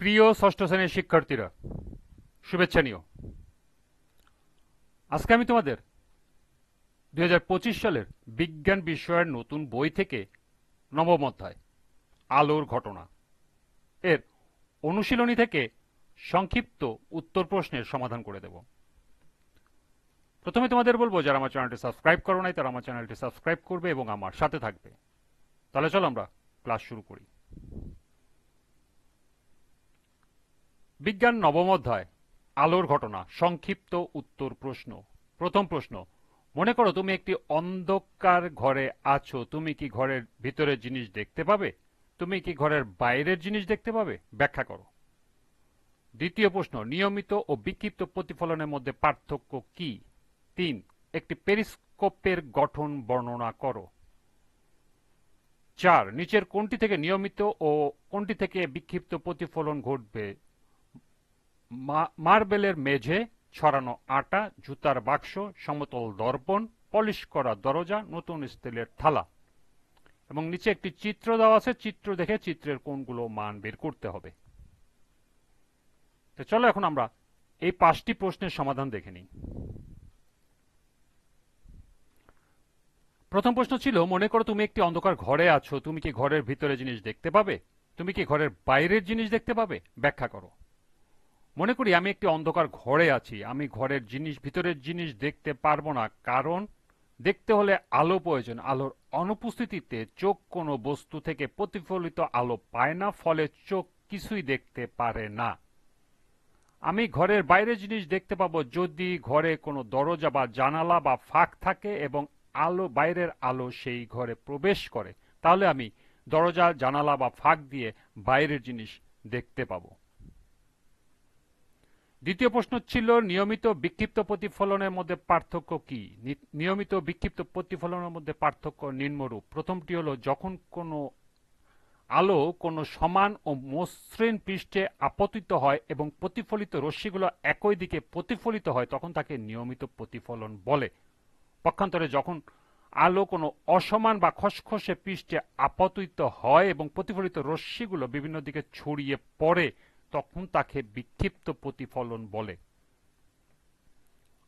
প্রিয় ষষ্ঠ শ্রেণির শিক্ষার্থীরা, শুভেচ্ছা নিও। আজকে আমি তোমাদের দু হাজার পঁচিশ সালের বিজ্ঞান বিষয়ের নতুন বই থেকে নবম অধ্যায়, আলোর ঘটনা, এর অনুশীলনী থেকে সংক্ষিপ্ত উত্তর প্রশ্নের সমাধান করে দেব। প্রথমে তোমাদের বলব, যারা আমার চ্যানেলটি সাবস্ক্রাইব করো নাই, তারা আমার চ্যানেলটি সাবস্ক্রাইব করবে এবং আমার সাথে থাকবে। তাহলে চলো আমরা ক্লাস শুরু করি। বিজ্ঞান নবম অধ্যায়, আলোর ঘটনা, সংক্ষিপ্ত উত্তর প্রশ্ন। প্রথম প্রশ্ন, মনে করো তুমি একটি অন্ধকার ঘরে আছো, তুমি কি ঘরের ভিতরের জিনিস দেখতে পাবে? তুমি কি ঘরের বাইরের জিনিস দেখতে পাবে? ব্যাখ্যা করো। দ্বিতীয় প্রশ্ন, নিয়মিত ও বিক্ষিপ্ত প্রতিফলনের মধ্যে পার্থক্য কি? তিন, একটি পেরিস্কোপের গঠন বর্ণনা করো। চার, নিচের কোনটি থেকে নিয়মিত ও কোনটি থেকে বিক্ষিপ্ত প্রতিফলন ঘটবে? মার্বেলের মেঝে ছড়ানো আটা, জুতার বাক্স, সমতল দর্পণ, পলিশ করা দরজা, নতুন স্টিলের থালা। এবং নিচে একটি চিত্র দেওয়া আছে। চিত্র দেখে চিত্রের কোনগুলো মান বের করতে হবে। তো চলো এখন আমরা এই পাঁচটি প্রশ্নের সমাধান দেখে নিই। প্রথম প্রশ্ন ছিল, মনে করো তুমি একটি অন্ধকার ঘরে আছো, তুমি কি ঘরের ভিতরে জিনিস দেখতে পাবে? তুমি কি ঘরের বাইরের জিনিস দেখতে পাবে? ব্যাখ্যা করো। মনে করি আমি একটি অন্ধকার ঘরে আছি। আমি ঘরের জিনিস, ভিতরের জিনিস দেখতে পারব না। কারণ দেখতে হলে আলো প্রয়োজন। আলোর অনুপস্থিতিতে চোখ কোনো বস্তু থেকে প্রতিফলিত আলো পায় না, ফলে চোখ কিছুই দেখতে পারে না। আমি ঘরের বাইরে জিনিস দেখতে পাবো যদি ঘরে কোনো দরজা বা জানালা বা ফাঁক থাকে এবং আলো, বাইরের আলো সেই ঘরে প্রবেশ করে। তাহলে আমি দরজা, জানালা বা ফাঁক দিয়ে বাইরের জিনিস দেখতে পাবো। দ্বিতীয় প্রশ্ন ছিল, নিয়মিত বিক্ষিপ্ত প্রতিফলনের মধ্যে পার্থক্য কি? নিয়মিত বিক্ষিপ্ত প্রতিফলনের মধ্যে পার্থক্য নিম্নরূপ। প্রথমটি হলো, যখন কোনো আলো কোনো সমান ও মসৃণ পৃষ্ঠে আপতিত হয় এবং প্রতিফলিত রশ্মিগুলো একই দিকে প্রতিফলিত হয়, তখন তাকে নিয়মিত প্রতিফলন বলে। পক্ষান্তরে যখন আলো কোনো অসমান বা খসখসে পৃষ্ঠে আপতিত হয় এবং প্রতিফলিত রশ্মিগুলো বিভিন্ন দিকে ছড়িয়ে পড়ে তখন তাকে বিক্ষিপ্ত প্রতিফলন বলে।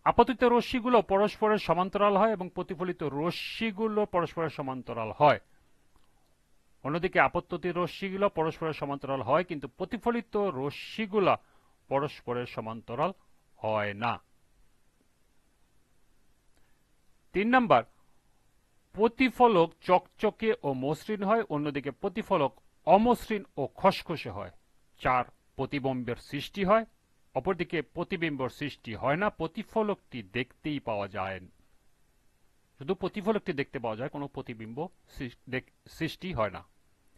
আপতিত রশ্মিগুলো পরস্পরের সমান্তরাল হয় এবং প্রতিফলিত রশ্মিগুলো পরস্পরের সমান্তরাল হয়। অন্যদিকে আপত্তি রশ্মিগুলো পরস্পরের সমান্তরাল হয়, কিন্তু প্রতিফলিত রশ্মিগুলো পরস্পরের সমান্তরাল হয় না। তিন নাম্বার, প্রতিফলক চকচকে ও মসৃণ হয়, অন্যদিকে প্রতিফলক অমসৃণ ও খসখসে হয়। চার প্রতিবিম্বের সৃষ্টি হয়, অপরদিকে প্রতিবিম্বর সৃষ্টি হয় না, প্রতিফলকটি দেখতেই পাওয়া যায়। শুধু প্রতিফলকটি দেখতে পাওয়া যায়, কোনো প্রতিবিম্ব সৃষ্টি হয় না।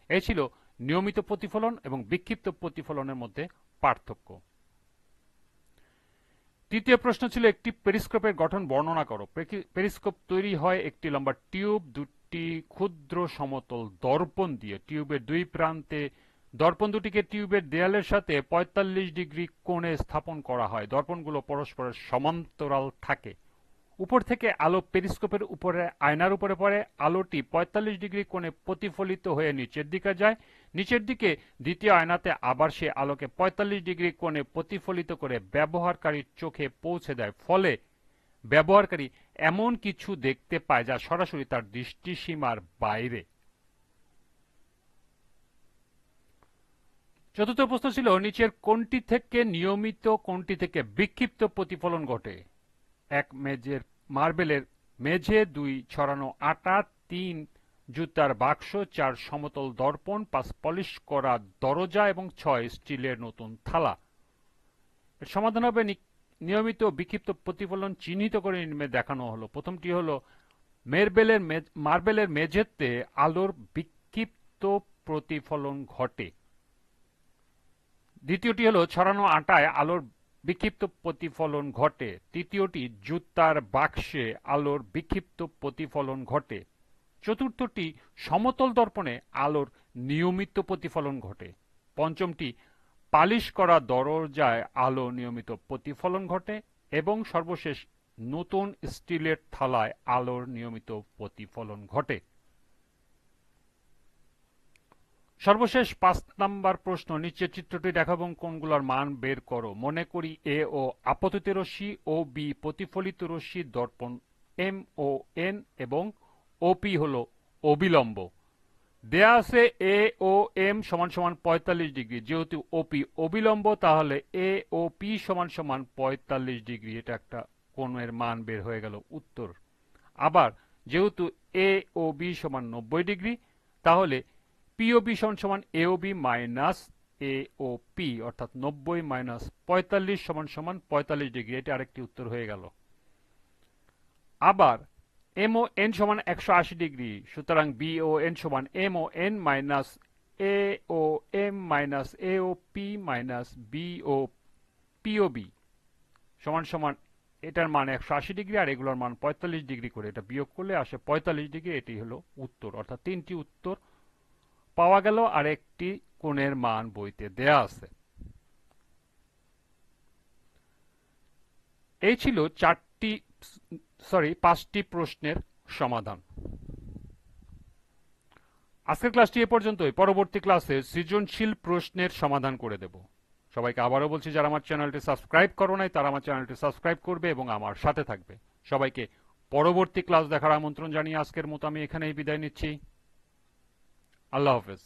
এই ছিল নিয়মিত প্রতিফলন এবং বিক্ষিপ্ত প্রতিফলনের মধ্যে পার্থক্য। তৃতীয় প্রশ্ন ছিল একটি পেরিস্কোপের গঠন বর্ণনা করো। পেরিস্কোপ তৈরি হয় একটি লম্বা টিউব, দুটি ক্ষুদ্র সমতল দর্পণ দিয়ে। টিউবের দুই প্রান্তে দর্পণ দুটিকে টিউবের দেয়ালের সাথে ৪৫ ডিগ্রি কোণে স্থাপন করা হয়। দর্পণগুলো পরস্পরের সমান্তরাল থাকে। উপর থেকে আলো পেরিস্কোপের উপরে, আয়নার উপরে পড়ে। আলোটি ৪৫ ডিগ্রি কোণে প্রতিফলিত হয়ে নিচের দিকে যায়। নিচের দিকে দ্বিতীয় আয়নাতে আবার সে আলোকে ৪৫ ডিগ্রি কোণে প্রতিফলিত করে ব্যবহারকারীর চোখে পৌঁছে দেয়। ফলে ব্যবহারকারী এমন কিছু দেখতে পায় যা সরাসরি তার দৃষ্টিসীমার বাইরে। চতুর্থ প্রশ্ন ছিল, নিচের কোনটি থেকে নিয়মিত, কোনটি থেকে বিক্ষিপ্ত প্রতিফলন ঘটে? এক মেজের মার্বেলের মেঝে, দুই ছড়ানো আটা, তিন জুতার বাক্স, চার সমতল দর্পণ, পাঁচ পলিশ করা দরজা এবং ছয় স্টিলের নতুন থালা। এর সমাধান হবে নিয়মিত বিক্ষিপ্ত প্রতিফলন চিহ্নিত করে নিম্নে দেখানো হলো। প্রথমটি হলো, মেরবেলের মার্বেলের মেঝেতে আলোর বিক্ষিপ্ত প্রতিফলন ঘটে। দ্বিতীয়টি হলো ছড়ানো আটায় আলোর বিক্ষিপ্ত প্রতিফলন ঘটে। তৃতীয়টি জুতার বাক্সে আলোর বিক্ষিপ্ত প্রতিফলন ঘটে। চতুর্থটি সমতল দর্পণে আলোর নিয়মিত প্রতিফলন ঘটে। পঞ্চমটি পালিশ করা দরজায় আলো নিয়মিত প্রতিফলন ঘটে এবং সর্বশেষ নতুন স্টিলের থালায় আলোর নিয়মিত প্রতিফলন ঘটে। সর্বশেষ পাঁচ নাম্বার প্রশ্ন, নিচের চিত্রটি দেখাবো কোনগুলোর মান বের করো। মনে করি এ ও আপতিত রশ্মি ও বি প্রতিফলিত রশ্মি, দর্পণ এম ও এন এবং ওপি হল অবিলম্ব। দেয়া আছে এ ও এম সমান সমান পঁয়তাল্লিশ ডিগ্রি। যেহেতু ওপি অবিলম্ব, তাহলে এ ও পি সমান সমান পঁয়তাল্লিশ ডিগ্রি। এটা একটা কোণের মান বের হয়ে গেল উত্তর। আবার, যেহেতু এ ও বি সমান নব্বই ডিগ্রি, তাহলে পিওবি সমান সমান AOB minus A O P অর্থাৎ নব্বই মাইনাস পঁয়তাল্লিশ সমান সমান পঁয়তাল্লিশ ডিগ্রি এটা আরেকটি উত্তর হয়ে গেল। আবার এম ও এন সমান একশো আশি ডিগ্রি সুতরাং বি ও এন সমান M O N minus A O M minus A O P minus B O P O B সমান সমান এটার মান একশো আশি ডিগ্রি আর এগুলোর মান পঁয়তাল্লিশ ডিগ্রি করে। এটা বিয়োগ করলে আসে পঁয়তাল্লিশ ডিগ্রি এটি হলো উত্তর, অর্থাৎ তিনটি উত্তর পাওয়া গেল আর একটি কোণের মান বইতে দেয়া আছে। এই ছিল চারটি, সরি, পাঁচটি প্রশ্নের সমাধান। আজকের ক্লাসটি এ পর্যন্তই। পরবর্তী ক্লাসে সৃজনশীল প্রশ্নের সমাধান করে দেব। সবাইকে আবারও বলছি, যারা আমার চ্যানেলটি সাবস্ক্রাইব করো নাই, তারা আমার চ্যানেলটি সাবস্ক্রাইব করবে এবং আমার সাথে থাকবে। সবাইকে পরবর্তী ক্লাস দেখার আমন্ত্রণ জানিয়ে আজকের মতো আমি এখানেই বিদায় নিচ্ছি। আল্লাহ হাফেজ